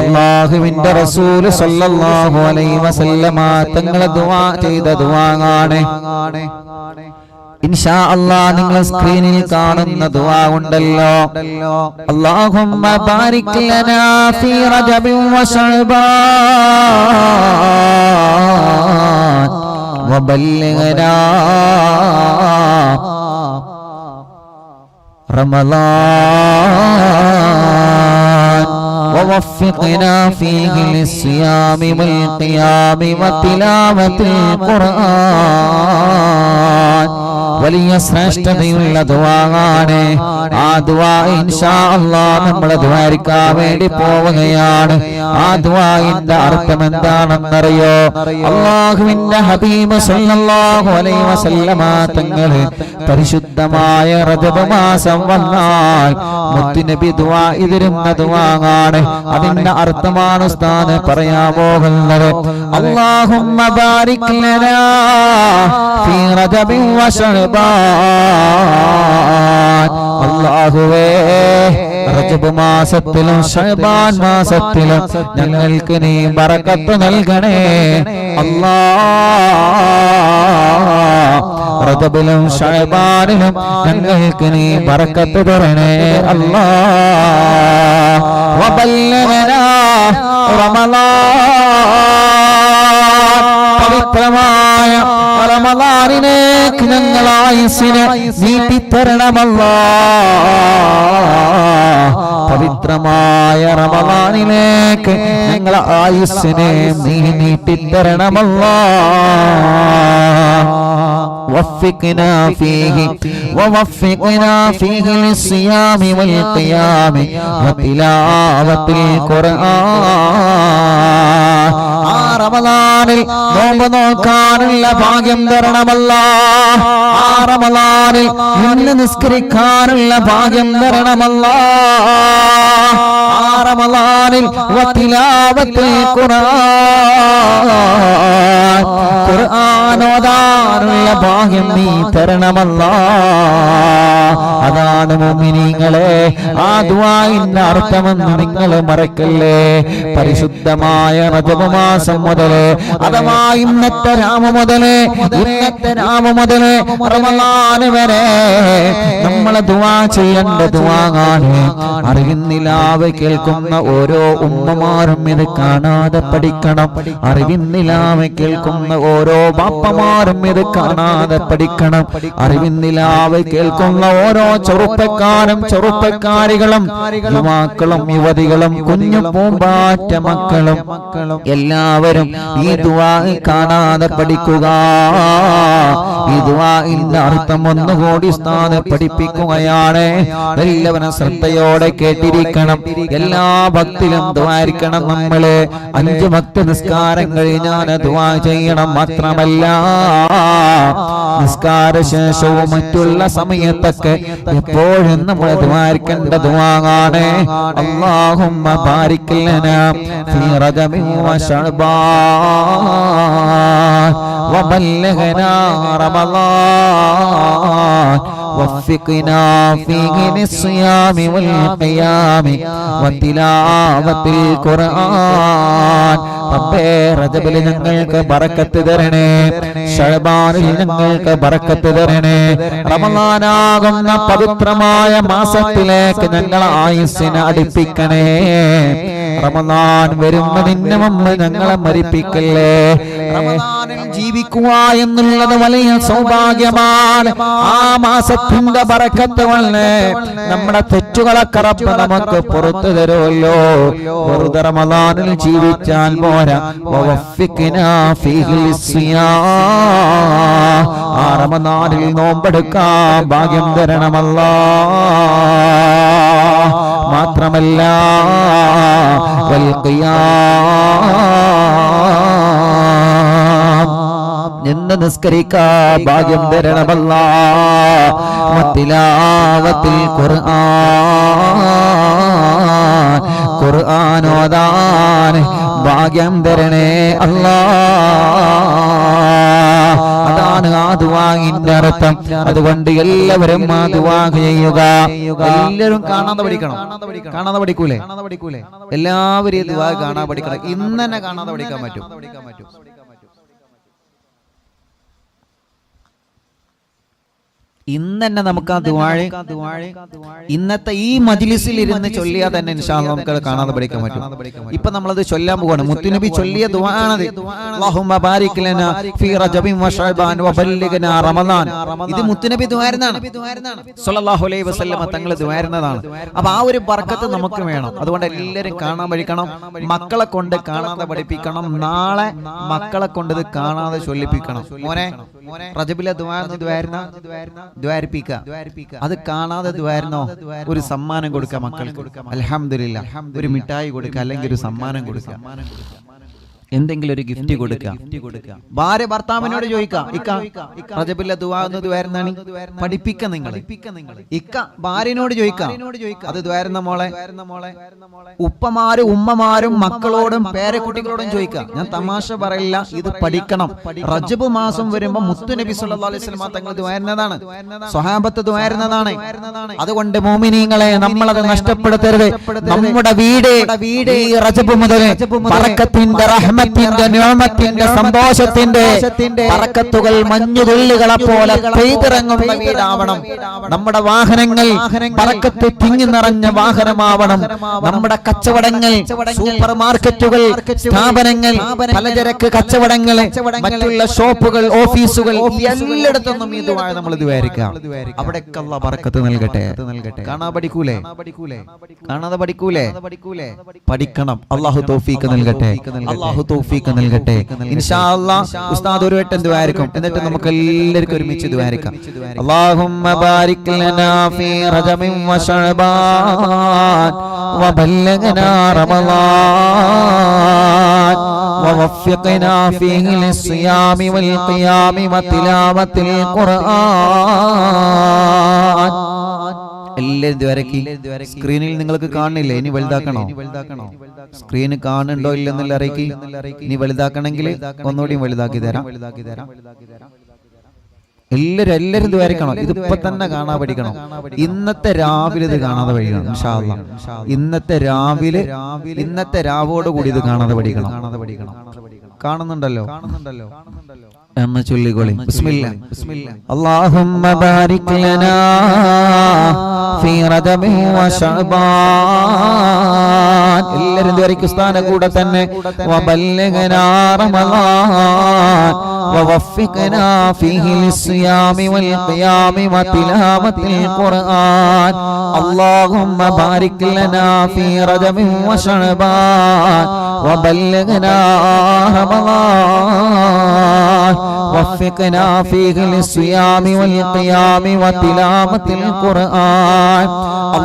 അള്ളാഹുവിന്റെ റസൂൽ സല്ലല്ലാഹു അലൈഹി വസല്ലമ തങ്ങളെ ദുആ ചെയ്ത ദുആങ്ങാണ്. ഇൻഷാ നിങ്ങൾ സ്ക്രീനിൽ കാണുന്ന ദുആ ഉണ്ടല്ലോ. അല്ലാഹുമ്മ ബാരിക് ലനാ ഫീ റജബിൻ ووفقنا فيه للصيام والقيام وتلاوة القرآن വലിയ ശ്രേഷ്ഠതയുള്ള ദുവാണ് ആ ദുവാ ഇൻഷാ അള്ളാ നമ്മൾ ദ്വാരിക്കാൻ വേണ്ടി പോവുകയാണ്. ആ ദുവാന്റെ അർത്ഥം എന്താണെന്നറിയോ? അള്ളാഹുവിന്റെ ഹബീബ് സല്ലല്ലാഹു അലൈഹി വസല്ലമ പരിശുദ്ധമായ റജബ് മാസം വന്നാൽ മുത്തുനബി ദുവാ ഇതിരുന്ന ദുവാങ്ങാണ് അതിന്റെ അർത്ഥമാണ് ഉസ്താദ് പറയാൻ പോകുന്നത്. അല്ലാഹുമ്മ ബാരിക് ലനാ ഫീ വശഅബാൻ അല്ലാഹുവേ റജബ് മാസത്തിലും ഷബാൻ മാസത്തിലും ഞങ്ങൾക്ക് നീ ബറക്കത്ത് നൽകണേ. അല്ലാ. റജബിലും ഷബാനിലും ഞങ്ങൾക്ക് നീ ബറക്കത്ത് തരണേ. അല്ലാ. റമലാ. പവിത്രമായ റമളാനിലേക്ക് ഞങ്ങൾ ആയുസിനെ നീട്ടിത്തരണമല്ല. പവിത്രമായ റമദാനിലേക്ക് ഞങ്ങൾ ആയുസ്സിനെ നീ നീട്ടിത്തരണമല്ലാ. وفقنا فيه ووفقنا فيه للصيام والقيام وتلاوة القرآن ആ റമദാനിൽ നോമ്പ് നോക്കാനുള്ള ഭാഗ്യം തരണമല്ല ആ റമദാനിൽ ഇന്ന് നിസ്കരിക്കാനുള്ള ഭാഗ്യം തരണമല്ല ആ റമദാനിൽ വത്തിലാവത്തിൽ ഖുർആൻ ഖുർആൻ ഓതാനുള്ള ഭാഗ്യം നീ തരണമല്ല. അതാണ് മുഅ്മിനീങ്ങളെ ആ ദുആഇന്റെ അർത്ഥമെന്ന് നിങ്ങൾ മറക്കല്ലേ. പരിശുദ്ധമായ റജബ് മാസം മുതൽ അഥവാ ഇന്നത്തെ രാമ മുതൽ ഇന്നത്തെ രാമ മുതൽ റമളാൻ വരെ നമ്മളെ ദുവാ ചെയ്യേണ്ട ദുവാങ്ങാണ് അറിവിന്നിലാവ് കേൾക്കുന്ന ഓരോ ഉമ്മമാരും ഇത് കാണാതെ പഠിക്കണം. അറിവിന്നിലാവ് കേൾക്കുന്ന ഓരോ ബാപ്പമാരും ഇത് കാണാതെ പഠിക്കണം. അറിവിന്നിലാവ് കേൾക്കുന്ന ഓരോ ചെറുപ്പക്കാരും ചെറുപ്പക്കാരികളും യുവാക്കളും യുവതികളും കുഞ്ഞു പൂമ്പാറ്റ മക്കളും എല്ലാവരും ഈ ദുആ കാണാതെ പഠിക്കുക. ഈ ദുആഇന്റെ അർത്ഥം ഒന്നുകൂടി സ്ഥാന പഠിപ്പിക്കുകയാണ്. എല്ലാവരും ശ്രദ്ധയോടെ കേട്ടിരിക്കണം. എല്ലാ ഭക്തിലും ദ്വാരിക്കണം നമ്മൾ. അഞ്ച് ഭക്തി നിസ്കാരം കഴിഞ്ഞാൽ ദുവാ ചെയ്യണം മാത്രമല്ല. നിസ്കാര ശേഷവും മറ്റുള്ള സമയത്തൊക്കെ എപ്പോഴും നമ്മൾ ദ്വാരിക്കേണ്ട ദുആണ് അല്ലാഹുമ്മ ബാരിക് ലനാ ഫീ റജബി വശഅബാൻ وبلغنا رمضان وفقنا فيه للصيام والقيام وتلاوة القرآن റബ്ബേ റജബിൽ ഞങ്ങൾക്ക് ബറക്കത്ത് തരണേ. ഷഹബാനിൽ ഞങ്ങൾക്ക് ബറക്കത്ത് തരണേ. റമദാനാകുന്ന പവിത്രമായ മാസത്തിലേക്ക് ഞങ്ങൾ ആയുസ്സിനെ അടുപ്പിക്കണേ. റമദാൻ വരുന്നതിന് മുമ്പ് ഞങ്ങളെ മരിപ്പിക്കല്ലേ? റമദാനിൽ ജീവിക്കുക എന്നുള്ളത് വലിയ സൗഭാഗ്യമാണ്. ആ മാസത്തിന്റെ പറക്കത്ത് കൊണ്ട് നമ്മുടെ തെറ്റുകളെ റബ്ബ് നമുക്ക് പുറത്തു തരുമല്ലോ. വെറുതെ റമദാനിൽ ജീവിച്ചാൽ പോരാ. റമദാനിൽ നോമ്പെടുക്കാൻ ഭാഗ്യം തരണമല്ല. മാത്രമല്ല. നിന്ന് നിസ്കരിക്കാ. ഭാഗ്യം തരണമല്ല. മത്തിലാവത്തിൽ ഖുർആൻ. ഖുർആനോദാൻ ഭാഗ്യം തരണേ അല്ലാ. അതാണ് ആ ദുവാങ്ങിന്റെ അർത്ഥം. അതുകൊണ്ട് എല്ലാവരും ആ ദുവാ ചെയ്യുക. എല്ലാവരും കാണാതെ പഠിക്കണം. കാണാതെ പഠിക്കൂലേ? എല്ലാവരും ഈ കാണാൻ പഠിക്കണം. ഇന്ന് തന്നെ കാണാതെ പഠിക്കാൻ പറ്റും. ഇന്ന് തന്നെ നമുക്ക് ആ ദുവാഴി ഇന്നത്തെ ഈ മജിലിസിൽ ഇരുന്ന് ചൊല്ലിയാൽ തന്നെ നമുക്ക് അത് കാണാതെ പഠിക്കാൻ പറ്റും. ഇപ്പൊ നമ്മളത് ചൊല്ലാൻ പോവാണ്. മുത്തുനബി ചൊല്ലിയ ദുവാണത് ഇത്. മുത്തുനബി വസല്ലമ തങ്ങൾ ദുആയിരുന്നതാണ് അപ്പൊ ആ ഒരു ബർക്കത്ത് നമുക്ക് വേണം. അതുകൊണ്ട് എല്ലാവരും കാണാൻ പഠിക്കണം. മക്കളെ കൊണ്ട് കാണാതെ പഠിപ്പിക്കണം. നാളെ മക്കളെ കൊണ്ട് ഇത് കാണാതെ ചൊല്ലിപ്പിക്കണം. മോനെ റജബിലെ ദുവാരുന്ന ദുആയിരുന്ന ദ്വാരിപ്പിക്ക അത് കാണാതെ ദ്വാരുന്നോ? ഒരു സമ്മാനം കൊടുക്കാം മക്കൾക്ക്. അലഹമില്ല ഒരു മിഠായി കൊടുക്കുക അല്ലെങ്കിൽ ഒരു സമ്മാനം കൊടുക്കുക. എന്തെങ്കിലും ഒരു ഗിഫ്റ്റ് കൊടുക്കാം. ഭാര്യ ഭർത്താവിനോട് ചോദിക്കാം. ഇക്ക റജബില്ല ദുവാ എന്ന് ദ്വാരുന്നാണ്? പഠിപ്പിക്ക നിങ്ങൾ ഇക്ക ഭാര്യനോട് ചോദിക്കാം. അത് ദ്വാരുന്ന മോളെ. ഉപ്പമാരും ഉമ്മമാരും മക്കളോടും പേരക്കുട്ടികളോടും ചോദിക്കാം. ഞാൻ തമാശ പറയില്ല. ഇത് പഠിക്കണം. റജബ് മാസം വരുമ്പോ മുത്തുനബി സല്ലല്ലാഹു അലൈഹി വസല്ലം തങ്ങൾ ദ്വാരുന്നതാണ്. സ്വഹാബത്ത് ദ്വാരുന്നതാണ്. അതുകൊണ്ട് മോമിനീങ്ങളെ നമ്മളത് നഷ്ടപ്പെടുത്തരുത്. നമ്മുടെ വീട് വീട് റജബ് മുതൽ ബറക്കത്തിന്റെ റഹ്മത്തിന്റെ നിയമത്തിന്റെ സന്തോഷത്തിന്റെ പറക്കത്തുകൾ മഞ്ഞുതുള്ളികളെ പോലെ പെയ്തിറങ്ങുന്ന വീടാവണം. നമ്മുടെ വാഹനങ്ങൾ പറക്കത്ത് തിങ്ങി നിറഞ്ഞ വാഹനമാവണം. നമ്മുടെ കച്ചവടങ്ങൾ സൂപ്പർ മാർക്കറ്റുകൾ സ്ഥാപനങ്ങൾ പലചരക്ക് കച്ചവടങ്ങൾ മറ്റുള്ള ഷോപ്പുകൾ ഓഫീസുകൾ എല്ലായിടത്തൊന്നും ഈ ദുആ നമ്മൾ ഇത് അവിടെയൊക്കെ അല്ലാഹ് പറക്കത്ത് നൽകട്ടെ. കാണാ പഠിക്കൂലേ? കാണാതെ പഠിക്കൂലേ? പഠിക്കണം. അള്ളാഹു തോഫീക്ക് നൽകട്ടെ. അള്ളാഹു തൗഫീക്ക് നൽകട്ടെ ഇൻഷാ അല്ലാഹ് ഉസ്താദ് ഒരു വട്ടം ദ്വാരിക്കും എന്നിട്ട് നമുക്ക് എല്ലാവർക്കും ഒരുമിച്ച് ദ്വാരിക്കാം അല്ലാഹുമ്മ ബാരിക് ലനാ ഫീ റജബിൻ വ ശഅബാൻ وبلغنا رمضان ووفقنا فيه للصيام والقيام وتلاوة القرآن എല്ലാം ദ്വാരക്കി സ്ക്രീനിൽ നിങ്ങൾക്ക് കാണുന്നില്ലേ? ഇനി വലുതാക്കണോ? സ്ക്രീൻ കാണുന്നുണ്ടോ ഇല്ലെന്നല്ല അറിയിക്കി? ഇനി വലുതാക്കണമെങ്കിൽ ഒന്നുകൂടി വലുതാക്കി തരാം. എല്ലാരും എല്ലാരും ഇത് വരയ്ക്കണം. ഇതിപ്പോ തന്നെ കാണാൻ പഠിക്കണം. ഇന്നത്തെ രാവിലെ ഇത് കാണാതെ പഠിക്കണം. ഇൻഷാല്ല ഇന്നത്തെ രാവിലെ ഇന്നത്തെ രാവോട് കൂടി ഇത് കാണാതെ പഠിക്കണം. കാണുന്നുണ്ടല്ലോ. എന്ന ചൊല്ലിക്കോളി ബിസ്മില്ല. ബിസ്മില്ല. അല്ലാഹുമ്മ ബാരിക് ലനാ. في رجب وشعبان എല്ലാവരും ദ്വാരിക്ക് സ്ഥാന കൂടെ തന്നെ وبلغنا رمضان ووفقنا فيه للصيام والقيام وتلاوة القرآن اللهم بارك لنا في رجب وشعبان وبلغنا رمضان وفقنا فيه للصيام والقيام وتلاوة القرآن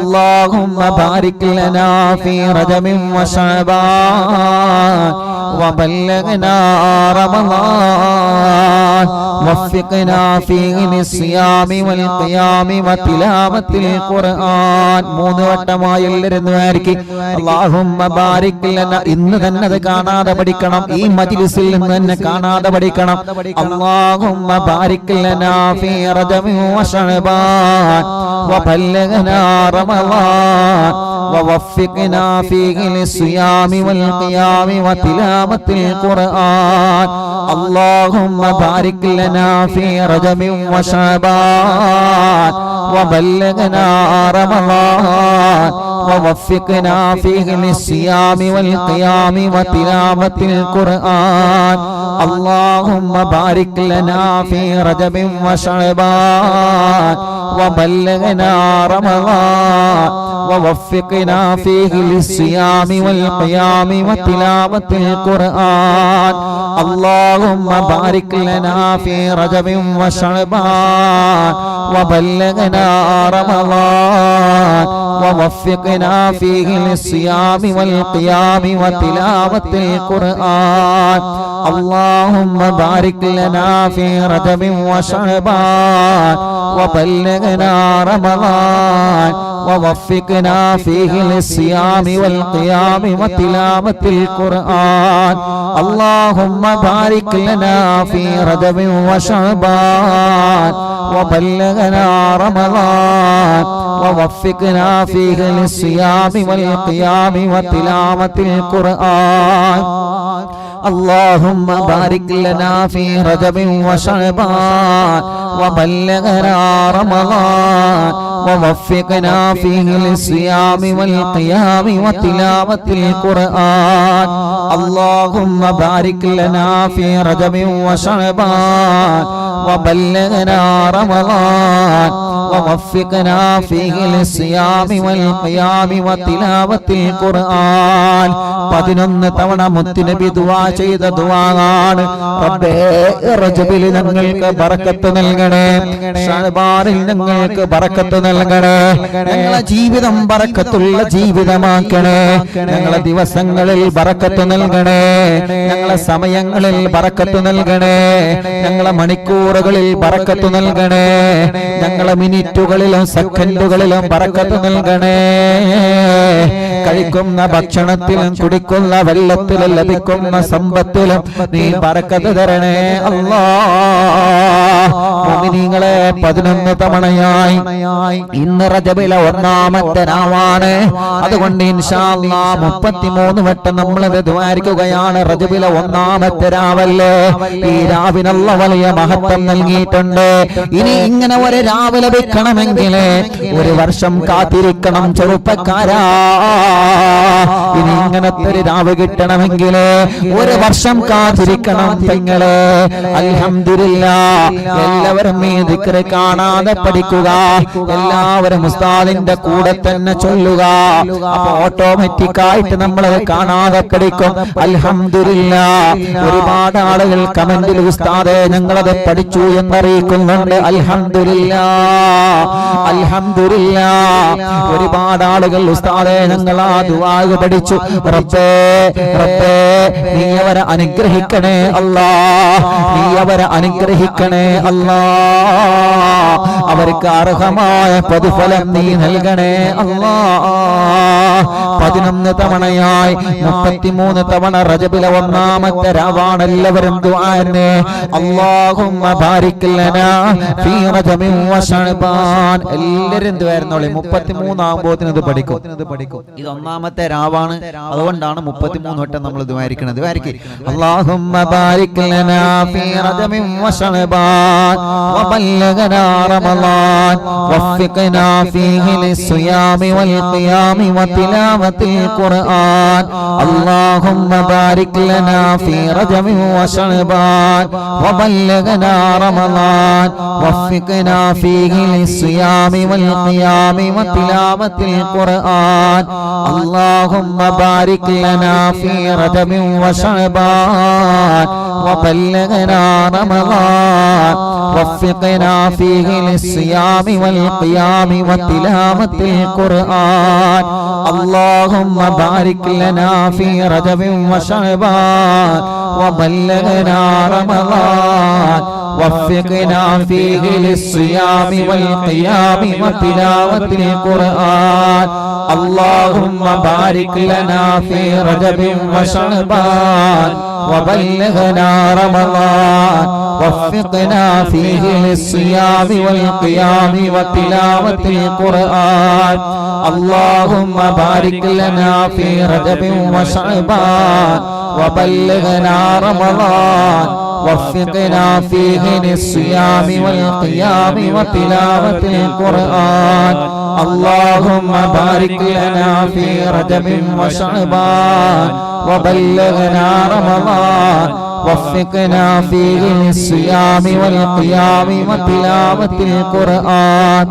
اللهم بارك لنا في رجب وشعبان وبلغنا رمضان وفقنا فيه للصيام والقيام وتلاوة القرآن മൂന്ന് വട്ടമായി എല്ലാവരും ആയിരിക്കും അള്ളാഹുമ്മ ബാരിക് ലന ഇന്ന് തന്നെ അത് കാണാതെ പഠിക്കണം ഈ മജ്ലിസിൽ നിന്ന് തന്നെ കാണാതെ പഠിക്കണം അള്ളാഹുമ്മ ബാരിക് ലനാ ഫീ റജബി വശഅബാൻ وبلغنا رمضان ووفقنا فيه للصيام والقيام وتلاوة القرآن اللهم بارك لنا في رجب وشعبان وبلغنا رمضان ووفقنا فيه للصيام والقيام وتلاوة القرآن. اللهم بارك لنا في رجب وشعبان. وبلغنا رمضان. ووفقنا فيه للصيام والقيام وتلاوة القرآن. اللهم بارك لنا في رجب وشعبان. وبلغنا رمضان. ووفقنا فيه للصيام والقيام وتلاوة القرآن اللهم بارك لنا في رجب وشعبان وبلغنا رمضان ووفقنا فيه للصيام والقيام وتلاوة القرآن. اللهم بارك لنا في رجب وشعبان. وبلغنا رمضان. ووفقنا فيه للصيام والقيام وتلاوة القرآن. اللهم بارك لنا في رجب وشعبان. وبلغنا رمضان. ووفقنا فيه للصيام والقيام وتلاوة القرآن اللهم بارك لنا في رجب وشعبان وبلغنا رمضان ووفقنا فيه للصيام والقيام وتلاوة القرآن പതിനൊന്ന് തവണ മുത്തുനബി ദുവാ ചെയ്ത ദുവാണ് റബ്ബേ റജബിൽ ഞങ്ങൾക്ക് ബറക്കത്ത് നൽകണേ ഷഅബാനിൽ ഞങ്ങൾക്ക് ബറക്കത്ത് നൽകണേ ഞങ്ങളെ ജീവിതം ബറക്കത്തുള്ള ജീവിതമാക്കണേ. ഞങ്ങളെ ദിവസങ്ങളിൽ ബറക്കത്ത് നൽകണേ. ഞങ്ങളെ സമയങ്ങളിൽ ബറക്കത്ത് നൽകണേ. ഞങ്ങളെ മണിക്കൂറുകളിൽ ബറക്കത്ത് നൽകണേ. ഞങ്ങളെ മിനിറ്റുകളിലും സെക്കൻഡുകളിലും ബറക്കത്ത് നൽകണേ. കഴിക്കുന്ന ഭക്ഷണത്തിലും കുടിക്കുന്ന വെള്ളത്തിലും ലഭിക്കുന്ന സമ്പത്തിലും നീ പറക്കത്ത് തരണേ. അല്ലാ നിങ്ങളെ പതിനൊന്ന് തവണയായി ഇന്ന് റജബിലെ ഒന്നാമത്തെ നാവാണ് അതുകൊണ്ട് മുപ്പത്തിമൂന്ന് വട്ടം നമ്മൾ ദ്വാരിക്കുകയാണ്. റജബിലെ ഒന്നാമത്തെ രാവല്ലേ? ഈ രാവിനുള്ള വലിയ മഹത്വം നൽകിയിട്ടുണ്ട്. ഇനി ഇങ്ങനെ ഒരു രാവ് ലഭിക്കണമെങ്കിൽ ഒരു വർഷം കാത്തിരിക്കണം ചെറുപ്പക്കാരാ. ഇനി ഇങ്ങനത്തെ ഒരു രാവ് കിട്ടണമെങ്കിൽ ഒരു വർഷം കാത്തിരിക്കണം പെങ്ങളെ. അൽഹംദുലില്ല. എല്ലാവരും ഈ കാണാതെ പഠിക്കുക. എല്ലാവരും ഉസ്താദിന്റെ കൂടെ തന്നെ ചൊല്ലുക. അപ്പൊ ഓട്ടോമാറ്റിക് ആയിട്ട് നമ്മൾ കാണാതെ പഠിക്കും അൽഹമില്ല ഒരുപാട് ആളുകൾ കമന്റിൽ ഉസ്താദെ ഞങ്ങളത് പഠിച്ചു എന്നറിയിക്കുന്നുണ്ട്. അൽഹമില്ല അൽഹമില്ല ഒരുപാട് ആളുകൾ ഉസ്താദെ ഞങ്ങൾ ആ ദുവാഗ് പഠിച്ചു. റബ്ബേ റബ്ബേ നീ അവരെ അനുഗ്രഹിക്കണേ അല്ലാ. നീ അവരെ അനുഗ്രഹിക്കണേ അല്ലാ. അവർക്ക് അർഹമായ പ്രതിഫലം നീ നൽകണേ അല്ലാ പതിനൊന്ന് തവണയായി മുപ്പത്തിമൂന്ന് തവണ റജബിലെ ഒന്നാമത്തെ രാവാണ് എല്ലാവരും ദ്വാരനെ അല്ലാഹുമ്മ ബാരിക് ലനാ ഫീ റജബിൻ വശഅബാൻ എല്ലാവരും ദുആയിരുന്നോളി മുപ്പത്തിമൂന്നാകുമ്പോത്തിന് ഇത് പഠിക്കും. ഇത് ഒന്നാമത്തെ രാവാണ്. അതുകൊണ്ടാണ് മുപ്പത്തിമൂന്ന് വട്ടം നമ്മൾ ദ്വാരിക്കണത് ദ്വാരിക്ക് അല്ലാഹുമ്മ ബാരിക് ലനാ ഫീ റജബിൻ വശഅബാൻ വബല്ലഗനാ റമളാൻ وفقنا فيه للصيام والقيام وتلاوة القرآن اللهم بارك لنا في رجب وشعبان وبلغنا رمضان وفقنا فيه للصيام والقيام وتلاوة القرآن اللهم بارك لنا في رجب وشعبان وبلغنا رمضان وفقنا فيه للصيام والقيام وتلاوة القرآن. اللهم بارك لنا في رجب وشعبان. وبلغنا رمضان. وفقنا فيه للصيام والقيام وتلاوة القرآن. اللهم بارك لنا في رجب وشعبان. وبلغنا رمضان. وفقنا فيه للصيام والقيام وتلاوة القرآن. اللهم بارك لنا في رجب وشعبان. وبلغنا رمضان. وفقنا فيه للصيام والقيام وتلاوة القرآن. اللهم بارك لنا في رجب وشعبان وبلغنا رمضان وفقنا فيه للصيام والقيام وتلاوة القرآن.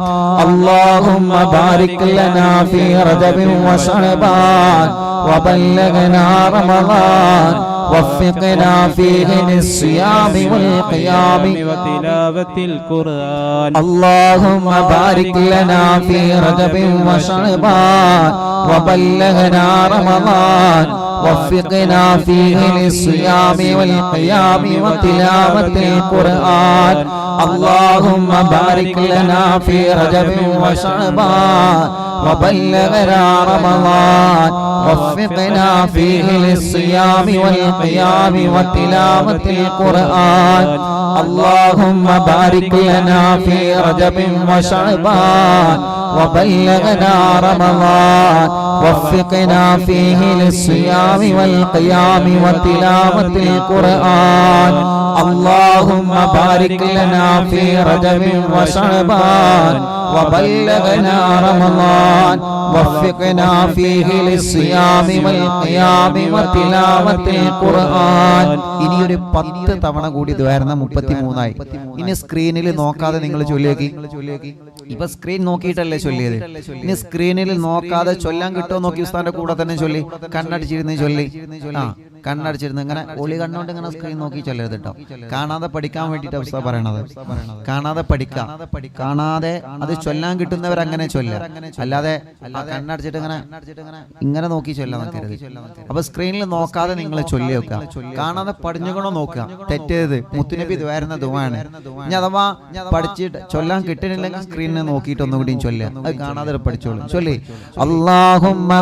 اللهم بارك لنا في رجب وشعبان وبلغنا رمضان وفقنا فيه للصيام والقيام. وتلاوة القرآن. اللهم بارك لنا في رجب وشعبان. وبلغنا رمضان. وفقنا فيه للصيام والقيام وتلاوة القرآن. اللهم بارك لنا في رجب وشعبان. وبلغنا رمضان وفقنا فيه للصيام والقيام وتلاوة القرآن. اللهم بارك لنا في رجب وشعبان وبلغنا رمضان وفقنا فيه للصيام والقيام وتلاوة القرآن. اللهم بارك لنا في رجب وشعبان وبلغنا رمضان وفقنا فيه للصيام والقيام وتلاوة القرآن ഇനി ഒരു പത്ത് തവണ കൂടി ദ്വാരണ മുപ്പത്തി മൂന്നായി ഇനി സ്ക്രീനിൽ നോക്കാതെ നിങ്ങൾ ചൊല്ലിയേക്കി ഇപ്പൊ സ്ക്രീൻ നോക്കിയിട്ടല്ലേ ചൊല്ലിയത് ഇനി സ്ക്രീനിൽ നോക്കാതെ ചൊല്ലാൻ കിട്ടുമോ നോക്കി ഉസ്താന്റെ കൂടെ തന്നെ ചൊല്ലി കണ്ണടിച്ചിരുന്ന് ചൊല്ലി ആ കണ്ണടിച്ചിരുന്ന് ഇങ്ങനെ ഒളി കണ്ണുകൊണ്ട് ഇങ്ങനെ സ്ക്രീൻ നോക്കി ചൊല്ലരുത് കേട്ടോ. കാണാതെ പഠിക്കാൻ വേണ്ടിട്ട് അവസ്ഥ പറയണത്. കാണാതെ പഠിക്കാം. കാണാതെ അത് ചൊല്ലാൻ കിട്ടുന്നവർ അങ്ങനെ ചൊല്ല അല്ലാതെ കണ്ണടച്ചിട്ട് ഇങ്ങനെ ഇങ്ങനെ നോക്കി ചൊല്ലാൻ നോക്കരുത് അപ്പൊ സ്ക്രീനിൽ നോക്കാതെ നിങ്ങൾ ചൊല്ലി വെക്കുക കാണാതെ പഠിഞ്ഞുകൊണ്ടോ നോക്കുക. തെറ്റേത് മുത്തുനബി ദ്വാരുന്ന ദുവാണ്. ഇനി അഥവാ പഠിച്ചിട്ട് ചൊല്ലാൻ കിട്ടുന്നില്ലെങ്കിൽ സ്ക്രീനിനെ നോക്കിയിട്ട് ഒന്നുകൂടി ചൊല്ലുക. അത് കാണാതെ പഠിച്ചോളൂ. ചൊല്ലി. അള്ളാഹുമ്മ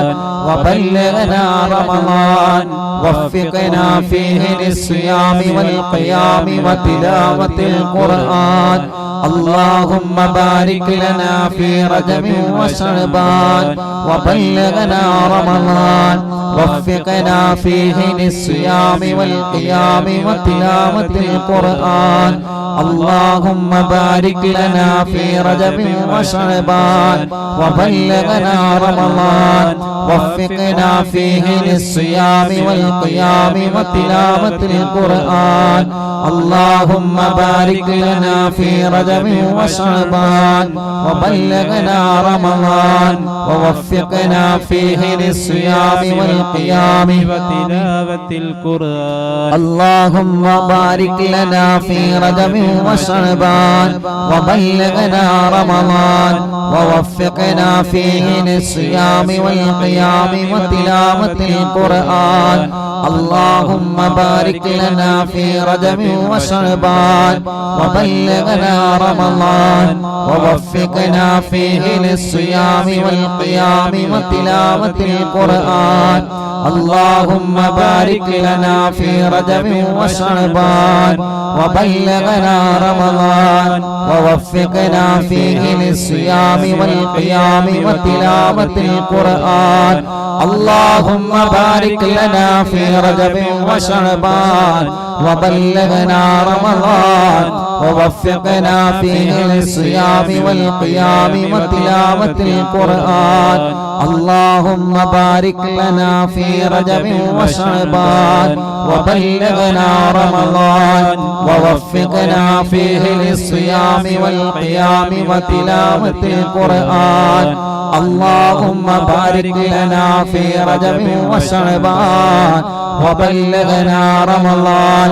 رمضان وبلغنا رمضان. وفقنا فيه للصيام والقيام وتلاوة القرآن. اللهم بارك لنا في رجب وشعبان. وبلغنا رمضان. وفقنا فيه للصيام والقيام وتلاوة القرآن. اللهم بارك لنا في رجب وشعبان وبلغنا رمضان وفقنا فيه للصيام والقيام وتلاوة القرآن. اللهم بارك لنا في رجب وشعبان وبلغنا رمضان ووفقنا فيه للصيام والقيام. وتلاوة القرآن. اللهم بارك لنا في رجب وشعبان وبلغنا رمضان ووفقنا فيه للصيام والقيام وتلاوة القرآن. اللهم بارك لنا في رجب وشعبان وبلغنا رمضان ووفقنا فيه للصيام والقيام وتلاوة القرآن. اللهم بارك لنا في رجب وشعبان وبلغنا رمضان ووفقنا فيه للصيام والقيام وتلاوة القرآن. اللهم بارك لنا في رجب وشعبان وبلغنا رمضان ووفقنا فيه للصيام والقيام وتلاوة القرآن. اللهم بارك لنا في رجب وشعبان. وبلغنا رمضان. ووفقنا فيه للصيام والقيام وتلاوة القرآن. اللهم بارك لنا في رجب وشعبان وبلغنا رمضان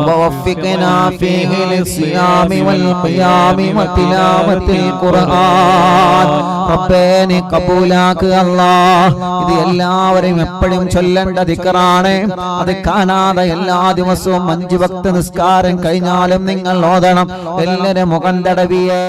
ووفقنا فيه للصيام والقيام وتلاوة القرآن റബ്ബേ നീ കബൂലാക്ക് അല്ലാ ഇത് എല്ലാവരെയും എപ്പോഴും ചൊല്ലേണ്ട ദിക്കറാണ് അത് കാണാതെ എല്ലാ ദിവസവും അഞ്ചു ഭക്ത നിസ്കാരം കഴിഞ്ഞാലും നിങ്ങൾ ഓതണം എല്ലാവരും മുഖം തടവിയെ